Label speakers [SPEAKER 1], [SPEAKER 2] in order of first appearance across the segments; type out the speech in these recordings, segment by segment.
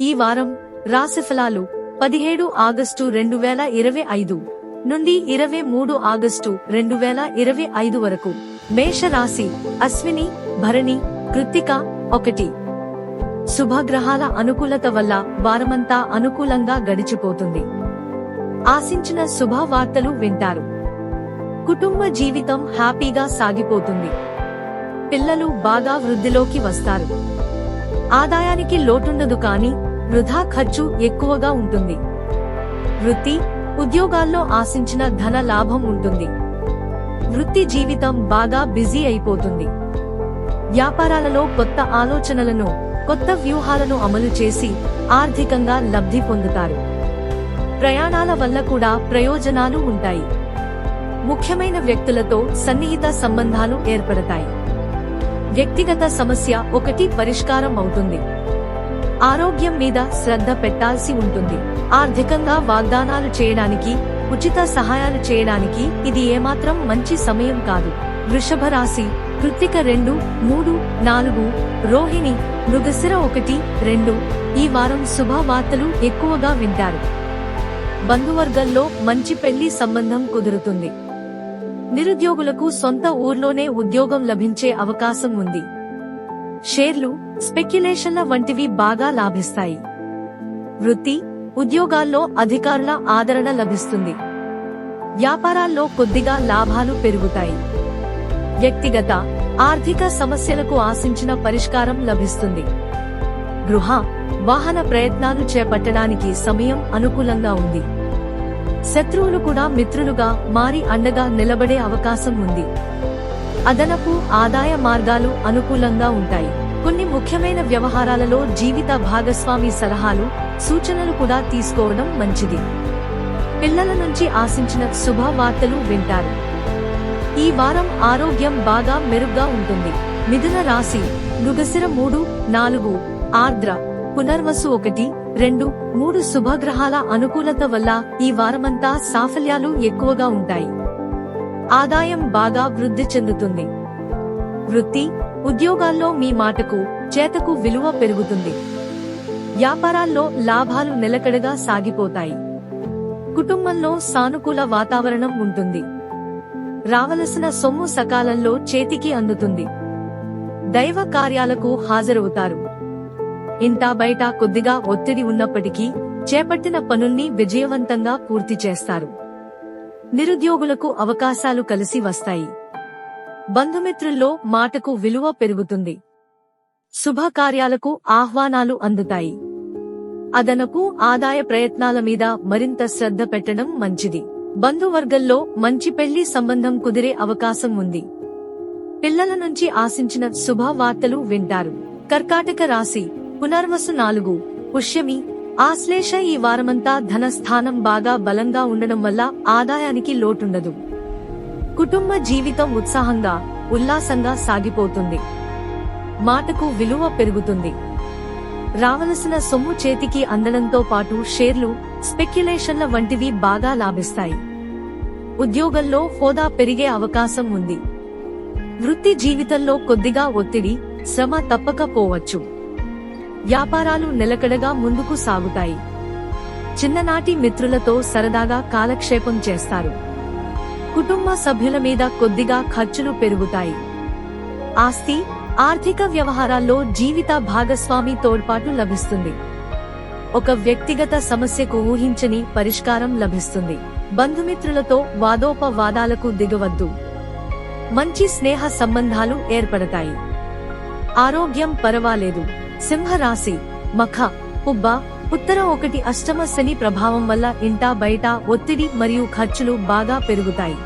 [SPEAKER 1] ఈ వారం రాశిఫలాలు పదిహేడు ఆగస్టు రెండు వేల ఇరవై ఐదు నుండి ఇరవై మూడు ఆగస్టు రెండు వేల ఇరవై ఐదు వరకు. మేష రాశి అశ్విని భరణి కృత్తిక ఒకటి. శుభగ్రహాల అనుకూలత వల్ల వారమంతా అనుకూలంగా గడిచిపోతుంది. ఆశించిన శుభవార్తలు వింటారు. కుటుంబ జీవితం హ్యాపీగా సాగిపోతుంది. పిల్లలు బాగా వృద్ధిలోకి వస్తారు. ఆదాయానికి లోటుండదు కానీ వృధా ఖర్చు ఎక్కువగా ఉంటుంది. వృత్తి ఉద్యోగాల్లో ఆశించిన ధన లాభం ఉంటుంది. వృత్తి జీవితం బాగా బిజీ అయిపోతుంది. వ్యాపారాలలో కొత్త ఆలోచనలను కొత్త వ్యూహాలను అమలు చేసి ఆర్థికంగా లబ్ధి పొందుతారు. ప్రయాణాల వల్ల కూడా ప్రయోజనాలు ఉంటాయి. ముఖ్యమైన వ్యక్తులతో సన్నిహిత సంబంధాలు ఏర్పడతాయి. వ్యక్తిగత సమస్య ఒకటి పరిష్కారం అవుతుంది. ఆరోగ్యం మీద శ్రద్ధ పెట్టాల్సి ఉంటుంది. ఆర్థికంగా వాగ్దానాలు చేయడానికి ఉచిత సహాయాలు చేయడానికి ఇది ఏమాత్రం మంచి సమయం కాదు. వృషభ రాశి కృత్తిక రెండు మూడు నాలుగు రోహిణి మృగశిర ఒకటి రెండు ఈ వారం శుభవార్తలు ఎక్కువగా వింటారు. బంధువర్గంలో మంచి పెళ్ళి సంబంధం కుదురుతుంది. నిరుద్యోగులకు సొంత ఊర్లోనే ఉద్యోగం లభించే అవకాశం ఉంది. షేర్లు స్పెక్యులేషన్ల వంటివి బాగా లాభిస్తాయి. వృత్తి ఉద్యోగాల్లో అధికారుల ఆదరణ లభిస్తుంది. వ్యాపారాల్లో కొద్దిగా లాభాలు పెరుగుతాయి. వ్యక్తిగత ఆర్థిక సమస్యలకు ఆశించిన పరిష్కారం లభిస్తుంది. గృహ వాహన ప్రయత్నాలు చేపట్టడానికి సమయం అనుకూలంగా ఉంది. శత్రువులు కూడా మిత్రులుగా మారి అండగా నిలబడే అవకాశం ఉంది. అదనపు ఆదాయ మార్గాలు అనుకూలంగా ఉంటాయి. కొన్ని ముఖ్యమైన వ్యవహారాలలో జీవిత భాగస్వామి సలహాలు సూచనలు కూడా తీసుకోవడం మంచిది. పిల్లల నుంచి ఆశించిన శుభవార్తలు వింటారు. ఈ వారం ఆరోగ్యం బాగా మెరుగ్గా ఉంటుంది. మిథున రాశి మృగశిర మూడు నాలుగు ఆర్ద్ర పునర్వసు ఒకటి రెండు మూడు శుభగ్రహాల అనుకూలత వల్ల ఈ వారమంతా సాఫల్యాలు ఎక్కువగా ఉంటాయి. ఆదాయం బాగా వృద్ధి చెందుతుంది. వృత్తి ఉద్యోగాల్లో మీ మాటకు చేతకు విలువ పెరుగుతుంది. వ్యాపారాల్లో లాభాలు నిలకడగా సాగిపోతాయి. కుటుంబంలో సానుకూల వాతావరణం ఉంటుంది. రావలసిన సొమ్ము సకాలంలో చేతికి అందుతుంది. దైవ కార్యాలకు హాజరవుతారు. ఇంత బయట కొద్దిగా ఒత్తిడి ఉన్నప్పటికీ చేపట్టిన పనుల్ని విజయవంతంగా పూర్తి చేస్తారు. నిరుద్యోగులకు అవకాశాలు కలిసి వస్తాయి. బంధుమిత్రుల్లో మాటకు విలువ పెరుగుతుంది. శుభకార్యాలకు ఆహ్వానాలు అందుతాయి. అదనపు ఆదాయ ప్రయత్నాల మీద మరింత శ్రద్ధ పెట్టడం మంచిది. బంధువర్గంలో మంచి పెళ్ళి సంబంధం కుదిరే అవకాశం ఉంది. పిల్లల నుంచి ఆశించిన శుభవార్తలు వింటారు. కర్కాటక రాశి పునర్వసు నాలుగు పుష్యమి ఆశ్లేష ఈ వారమంతా ధనస్థానం బాగా బలంగా ఉండడం వల్ల ఆదాయానికి లోటుండదు. కుటుంబ జీవితం ఉత్సాహంగా ఉల్లాసంగా సాగిపోతుంది. మాటకు విలువ పెరుగుతుంది. రావలసిన సొమ్ము చేతికి అందడంతో పాటు షేర్లు స్పెక్యులేషన్ల వంటివి బాగా లాభిస్తాయి. ఉద్యోగంలో హోదా పెరిగే అవకాశం ఉంది. వృత్తి జీవితంలో కొద్దిగా ఒత్తిడి శ్రమ తప్పకపోవచ్చు. వ్యాపారాలు నిలకడగా ముందుకు సాగుతాయి. చిన్ననాటి మిత్రులతో సరదాగా కాలక్షేపం చేస్తారు. కుటుంబ సభ్యుల మీద కొద్దిగా ఖర్చులు పెరుగుతాయి. ఆస్తి ఆర్థిక వ్యవహారాల్లో జీవిత భాగస్వామి తోడ్పాటు లభిస్తుంది. ఒక వ్యక్తిగత సమస్యకు ఊహించని పరిష్కారం లభిస్తుంది. బంధుమిత్రులతో వాదోపవాదాలకు దిగవద్దు. మంచి స్నేహ సంబంధాలు ఏర్పడతాయి. ఆరోగ్యం పర్వాలేదు. సింహరాశి మఖ పుబ్బ ఉత్తర ఒకటి అష్టమ శని ప్రభావం వల్ల ఇంటా బయట ఒత్తిడి మరియు ఖర్చులు బాగా పెరుగుతాయి.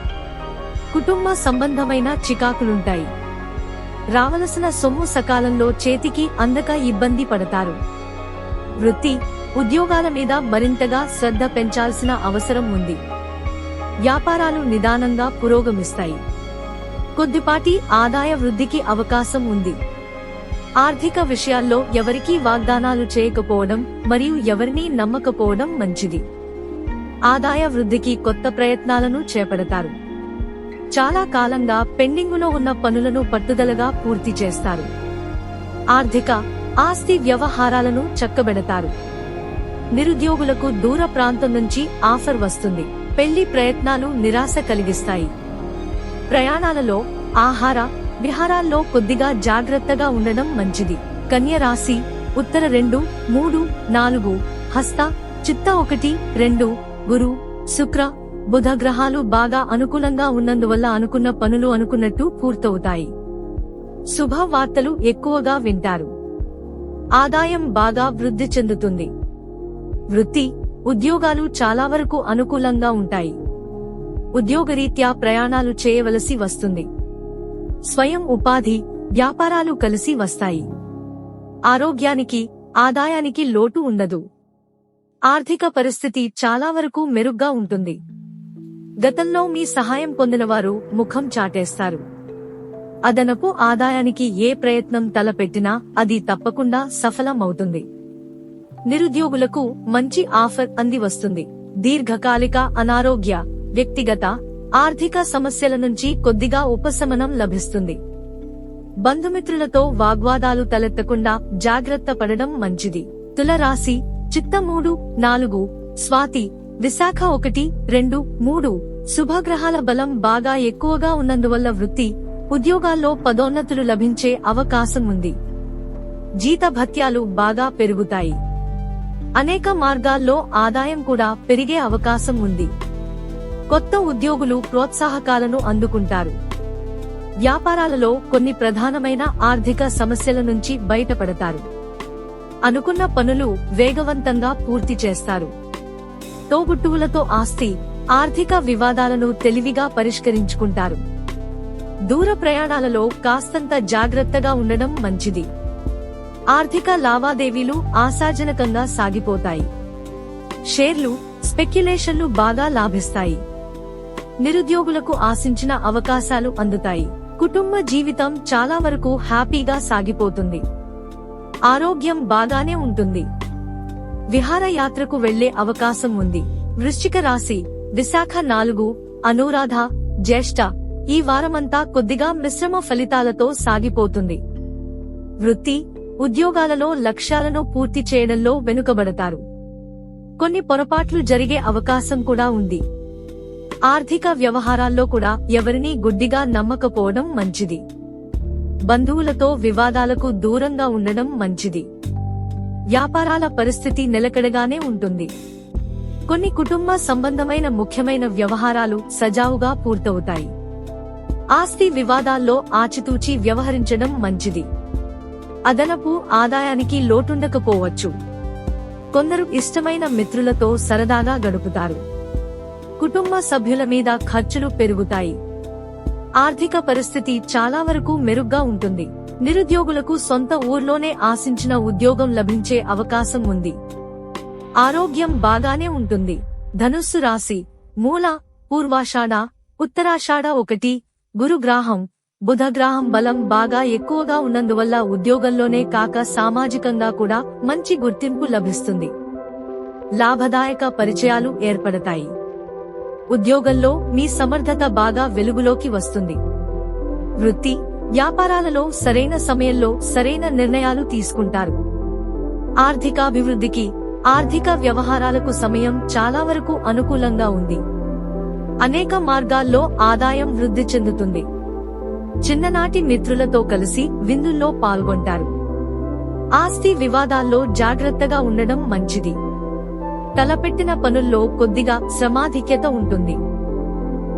[SPEAKER 1] కుటుంబ సంబంధమైన చికాకులుంటాయి. రావలసిన సొమ్ము సకాలంలో చేతికి అందక ఇబ్బంది పడతారు. వృత్తి ఉద్యోగాల మీద మరింతగా శ్రద్ధ పెంచాల్సిన అవసరం ఉంది. వ్యాపారాలు నిదానంగా పురోగమిస్తాయి. కొద్దిపాటి ఆదాయ వృద్ధికి అవకాశం ఉంది. ఆర్థిక విషయాల్లో ఎవరికీ వాగ్దానాలు చేయకపోవడం మరియు ఎవరినీ నమ్మకపోవడం మంచిది. ఆదాయ వృద్ధికి కొత్త ప్రయత్నాలను చేపడతారు. చాలా కాలంగా పెండింగులో ఉన్న పనులను పట్టుదలగా పూర్తి చేస్తారు. ఆర్థిక ఆస్తి వ్యవహారాలను చక్కబెడతారు. నిరుద్యోగులకు దూర ప్రాంతం నుంచి ఆఫర్ వస్తుంది. పెళ్ళి ప్రయత్నాలు నిరాశ కలిగిస్తాయి. ప్రయాణాలలో ఆహార విహారాల్లో కొద్దిగా జాగ్రత్తగా ఉండడం మంచిది. కన్య రాశి ఉత్తర రెండు మూడు నాలుగు హస్త చిత్త ఒకటి రెండు గురు శుక్ర బుధ గ్రహాలు బాగా అనుకూలంగా ఉన్నందువల్ల అనుకున్న పనులు అనుకున్నట్టు పూర్తవుతాయి. శుభవార్తలు ఎక్కువగా వింటారు. ఆదాయం బాగా వృద్ధి చెందుతుంది. వృత్తి ఉద్యోగాలు చాలా వరకు అనుకూలంగా ఉంటాయి. ఉద్యోగరీత్యా ప్రయాణాలు చేయవలసి వస్తుంది. స్వయం ఉపాధి వ్యాపారాలు కలిసి వస్తాయి. ఆరోగ్యానికి ఆదాయానికి లోటు ఉండదు. ఆర్థిక పరిస్థితి చాలా వరకు మెరుగ్గా ఉంటుంది. గతంలో మీ సహాయం పొందినవారు ముఖం చాటేస్తారు. అదనపు ఆదాయానికి ఏ ప్రయత్నం తలపెట్టినా అది తప్పకుండా సఫలమవుతుంది. నిరుద్యోగులకు మంచి ఆఫర్ అంది వస్తుంది. దీర్ఘకాలిక అనారోగ్య వ్యక్తిగత ఆర్థిక సమస్యల నుంచి కొద్దిగా ఉపశమనం లభిస్తుంది. బంధుమిత్రులతో వాగ్వాదాలు తలెత్తకుండా జాగ్రత్త పడడం మంచిది. తులరాశి చిత్త మూడు నాలుగు స్వాతి విశాఖ ఒకటి రెండు మూడు శుభగ్రహాల బలం బాగా ఎక్కువగా ఉన్నందువల్ల వృత్తి ఉద్యోగాల్లో పదోన్నతులు లభించే అవకాశం ఉంది. జీతభత్యాలు బాగా పెరుగుతాయి. అనేక మార్గాల్లో ఆదాయం కూడా పెరిగే అవకాశం ఉంది. కొత్త ఉద్యోగులు ప్రోత్సాహకాలను అందుకుంటారు. వ్యాపారాలలో కొన్ని ప్రధానమైన ఆర్థిక సమస్యల నుంచి బయటపడతారు. అనుకున్న పనులు వేగవంతంగా పూర్తి చేస్తారు. తోబుట్టువులతో ఆస్తి ఆర్థిక వివాదాలను తెలివిగా పరిష్కరించుకుంటారు. దూర ప్రయాణాలలో కాస్తంత జాగ్రత్తగా ఉండడం మంచిది. ఆర్థిక లావాదేవీలు ఆశాజనకంగా సాగిపోతాయి. షేర్లు స్పెక్యులేషన్లు బాగా లాభిస్తాయి. నిరుద్యోగులకు ఆశించిన అవకాశాలు అందుతాయి. కుటుంబ జీవితం చాలా వరకు హ్యాపీగా సాగిపోతుంది. ఆరోగ్యం బాగానే ఉంటుంది. విహారయాత్రకు వెళ్ళే అవకాశం ఉంది. వృశ్చిక రాశి విశాఖ నాలుగు అనురాధ జ్యేష్ఠ ఈ వారమంతా కొద్దిగా మిశ్రమ ఫలితాలతో సాగిపోతుంది. వృత్తి ఉద్యోగాలలో లక్ష్యాలను పూర్తి చేయడంలో వెనుకబడతారు. కొన్ని పొరపాట్లు జరిగే అవకాశం కూడా ఉంది. ఆర్థిక వ్యవహారాల్లో కూడా ఎవరినీ గుడ్డిగా నమ్మకపోవడం మంచిది. బంధువులతో వివాదాలకు దూరంగా ఉండడం మంచిది. వ్యాపారాల పరిస్థితి నిలకడగానే ఉంటుంది. కొన్ని కుటుంబ సంబంధమైన ముఖ్యమైన వ్యవహారాలు సజావుగా పూర్తవుతాయి. ఆస్తి వివాదాల్లో ఆచితూచి వ్యవహరించడం మంచిది. అదనపు ఆదాయానికి లోటుండకపోవచ్చు. కొందరు ఇష్టమైన మిత్రులతో సరదాగా గడుపుతారు. కుటుంబ సభ్యుల మీద ఖర్చులు పెరుగుతాయి. ఆర్థిక పరిస్థితి చాలా వరకు మెరుగ్గా ఉంటుంది. నిరుద్యోగులకు సొంత ఊర్లోనే ఆశించిన ఉద్యోగం లభించే అవకాశం ఉంది. ఆరోగ్యం బాగానే ఉంటుంది. ధనుస్సు రాశి మూల పూర్వాషాఢ ఉత్తరాషాఢ ఒకటి గురుగ్రాహం బుధగ్రాహం బలం బాగా ఎక్కువగా ఉన్నందువల్ల ఉద్యోగంలోనే కాక సామాజికంగా కూడా మంచి గుర్తింపు లభిస్తుంది. లాభదాయక పరిచయాలు ఏర్పడతాయి. ఉద్యోగంలో మీ సమర్థత బాగా వెలుగులోకి వస్తుంది. వృత్తి వ్యాపారాలలో సరైన సమయంలో సరైన నిర్ణయాలు తీసుకుంటారు. ఆర్థికాభివృద్ధికి ఆర్థిక వ్యవహారాలకు సమయం చాలా వరకు అనుకూలంగా ఉంది. అనేక మార్గాల్లో ఆదాయం వృద్ధి చెందుతుంది. చిన్ననాటి మిత్రులతో కలిసి విందుల్లో పాల్గొంటారు. ఆస్తి వివాదాల్లో జాగ్రత్తగా ఉండడం మంచిది. తలపెట్టిన పనుల్లో కొద్దిగా శ్రమాధిక్యత ఉంటుంది.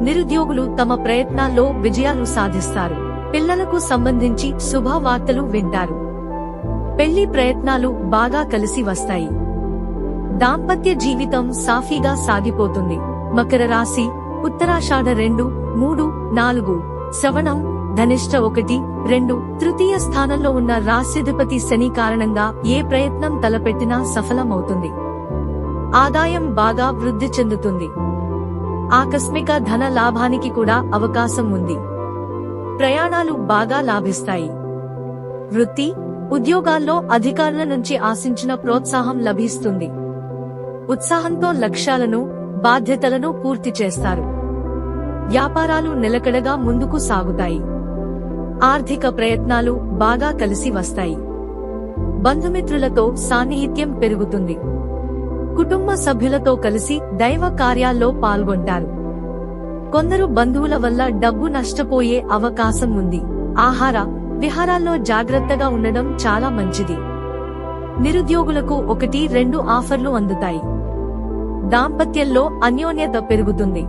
[SPEAKER 1] నిరుద్యోగులు తమ ప్రయత్నాల్లో విజయాలు సాధిస్తారు. పిల్లలకు సంబంధించి శుభవార్తలు వింటారు. పెళ్ళి ప్రయత్నాలు బాగా కలిసి వస్తాయి. దాంపత్య జీవితం సాఫీగా సాగిపోతుంది. మకర రాశి ఉత్తరాషాఢ రెండు మూడు నాలుగు శ్రవణం ధనిష్ట ఒకటి రెండు తృతీయ స్థానంలో ఉన్న రాశ్యాధిపతి శని కారణంగా ఏ ప్రయత్నం తలపెట్టినా సఫలమవుతుంది. ఆదాయం బాగా వృద్ధి చెందుతుంది. ఆకస్మిక ధన లాభానికి కూడా అవకాశం ఉంది. ప్రయాణాలు బాగా లాభిస్తాయి. వృత్తి ఉద్యోగాల్లో అధికారుల నుంచి ఆశించిన ప్రోత్సాహం లభిస్తుంది. ఉత్సాహంతో లక్ష్యాలను బాధ్యతలను పూర్తి చేస్తారు. వ్యాపారాలు నిలకడగా ముందుకు సాగుతాయి. ఆర్థిక ప్రయత్నాలు బాగా కలిసి వస్తాయి. బంధుమిత్రులతో సాన్నిహిత్యం పెరుగుతుంది. కుటుంబ సభ్యులతో కలిసి దైవ కార్యాల్లో పాల్గొంటారు. కొందరు బంధువుల వల్ల డబ్బు నష్టపోయే అవకాశం ఉంది. ఆహార విహారాల్లో జాగ్రత్తగా ఉండడం చాలా మంచిది. నిరుద్యోగులకు ఒకటి రెండు ఆఫర్లు అందుతాయి. దాంపత్యంలో అన్యోన్యత పెరుగుతుంది.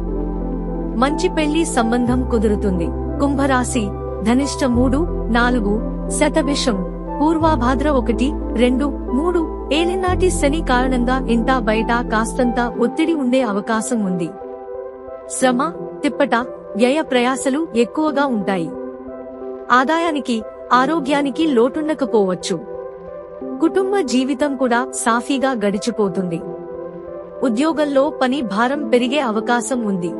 [SPEAKER 1] మంచి పెళ్ళి సంబంధం కుదురుతుంది. కుంభరాశి ధనిష్ట మూడు నాలుగు శతభిషం పూర్వాభాద్ర ఒకటి రెండు మూడు ఏలినాటి శని కారణంగా ఇంటా బయట కాస్తంత ఒత్తిడి ఉండే అవకాశం ఉంది. శ్రమ తిప్పట వ్యయ ప్రయాసలు ఎక్కువగా ఉంటాయి. ఆదాయానికి ఆరోగ్యానికి లోటుండకపోవచ్చు. కుటుంబ జీవితం కూడా సాఫీగా గడిచిపోతుంది. ఉద్యోగంలో పని భారం పెరిగే అవకాశం ఉంది.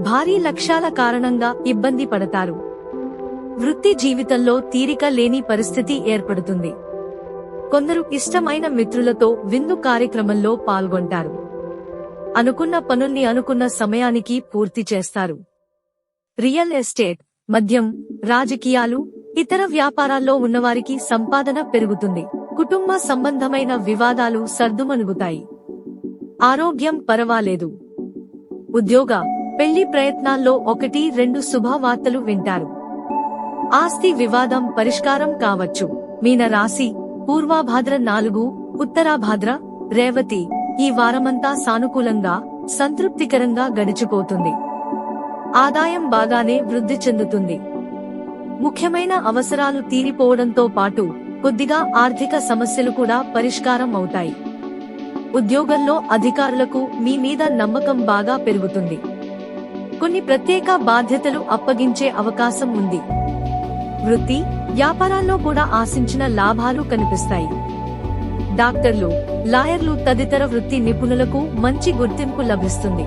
[SPEAKER 1] భారీ లక్ష్యాల కారణంగా ఇబ్బంది పడతారు. వృత్తి జీవితంలో తీరిక లేని పరిస్థితి ఏర్పడుతుంది. కొందరు ఇష్టమైన మిత్రులతో విందు కార్యక్రమంలో పాల్గొంటారు. అనుకున్న పనుల్ని అనుకున్న సమయానికి పూర్తి చేస్తారు. రియల్ ఎస్టేట్ మద్యం రాజకీయాలు ఇతర వ్యాపారాల్లో ఉన్నవారికి సంపాదన పెరుగుతుంది. కుటుంబ సంబంధమైన వివాదాలు సర్దుమణుగుతాయి. ఆరోగ్యం పరవాలేదు. ఉద్యోగ పెళ్ళి ప్రయత్నాల్లో ఒకటి రెండు శుభవార్తలు వింటారు. ఆస్తి వివాదం పరిష్కారం కావచ్చు. మీన రాశి పూర్వాభాద్ర నాలుగు ఉత్తరాభాద్ర రేవతి. ఈ వారమంతా సానుకూలంగా సంతృప్తికరంగా గడిచిపోతుంది ఆదాయం బాగానే వృద్ధి చెందుతుంది. ముఖ్యమైన అవసరాలు తీరిపోవడంతో పాటు కొద్దిగా ఆర్థిక సమస్యలు కూడా పరిష్కారం అవుతాయి. ఉద్యోగంలో అధికారులకు మీ మీద నమ్మకం బాగా పెరుగుతుంది. కొన్ని ప్రత్యేక బాధ్యతలు అప్పగించే అవకాశం ఉంది. వృత్తి వ్యాపారాల్లో కూడా ఆశించిన లాభాలు కనిపిస్తాయి. డాక్టర్లు లాయర్లు తదితర వృత్తి నిపుణులకు మంచి గుర్తింపు లభిస్తుంది.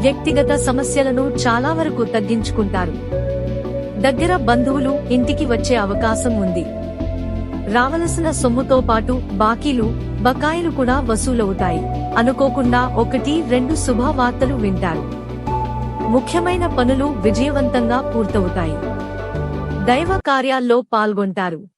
[SPEAKER 1] వ్యక్తిగత సమస్యలను చాలా వరకు తగ్గించుకుంటారు. దగ్గర బంధువులు ఇంటికి వచ్చే అవకాశం ఉంది. రావలసిన సొమ్ముతో పాటు బాకీలు బకాయిలు కూడా వసూలవుతాయి. అనుకోకుండా ఒకటి రెండు శుభవార్తలు వింటారు. ముఖ్యమైన పనులు విజయవంతంగా పూర్తవుతాయి. దైవ కార్యాల్లో పాల్గొంటారు.